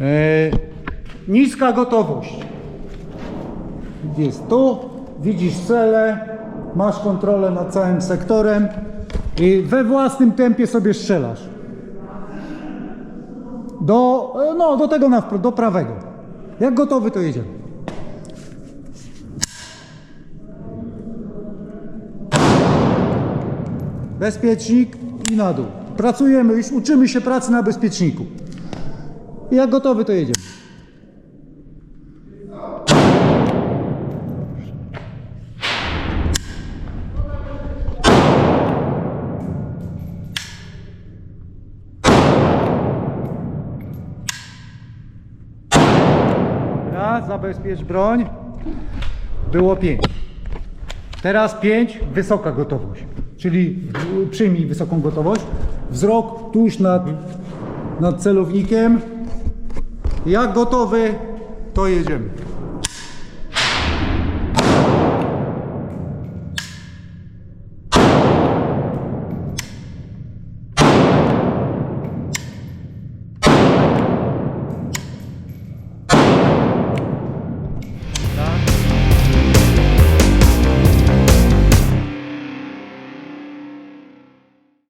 E, niska gotowość. Jest tu, widzisz cele, masz kontrolę nad całym sektorem i we własnym tempie sobie strzelasz. Do, e, no, do tego na do prawego. Jak gotowy, to jedziemy. Bezpiecznik i na dół. Pracujemy, już uczymy się pracy na bezpieczniku. Jak gotowy, to jedziemy. Raz, zabezpiecz broń. Było pięć. Teraz pięć, wysoka gotowość. Czyli przyjmij wysoką gotowość. Wzrok tuż nad, nad celownikiem. Jak gotowy, to jedziemy.